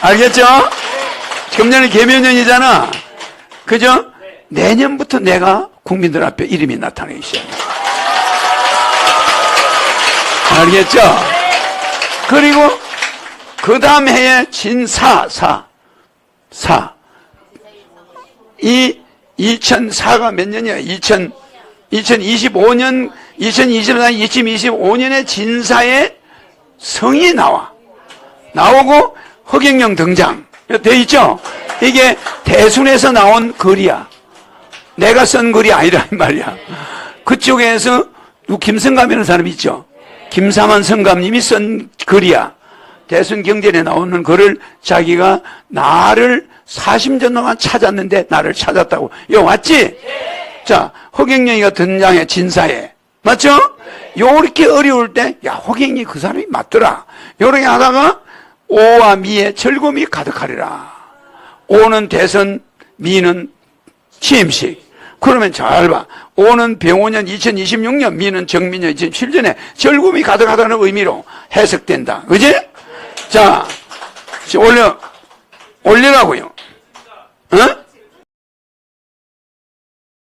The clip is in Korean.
알겠죠? 금년은 개면년이잖아. 그죠? 내년부터 내가 국민들 앞에 이름이 나타나기 시작해. 알겠죠? 그리고 그 다음 해에 진사, 사, 사. 이 2004가 몇 년이야? 2000, 2025년, 2024년, 2025년에 진사에 성이 나와. 나오고 허경영 등장. 돼 있죠? 이게 대순에서 나온 글이야. 내가 쓴 글이 아니라 이 말이야. 그쪽에서 누 김성감이라는 사람이 있죠. 김사만 성감님이 쓴 글이야. 대순 경전에 나오는 글을 자기가 나를 40년 동안 찾았는데 나를 찾았다고. 요 왔지? 자, 허경영이가 등장해 진사에. 맞죠? 요렇게 어려울 때, 야, 허경이 그 사람이 맞더라. 요렇게 하다가 오와 미에 즐거움이 가득하리라. 오는 대선, 미는 취임식. 그러면 잘 봐. 오는 병오년 2026년, 미는 정민년 2007년에 즐거움이 가득하다는 의미로 해석된다. 그지? 자, 올려, 올리라고요.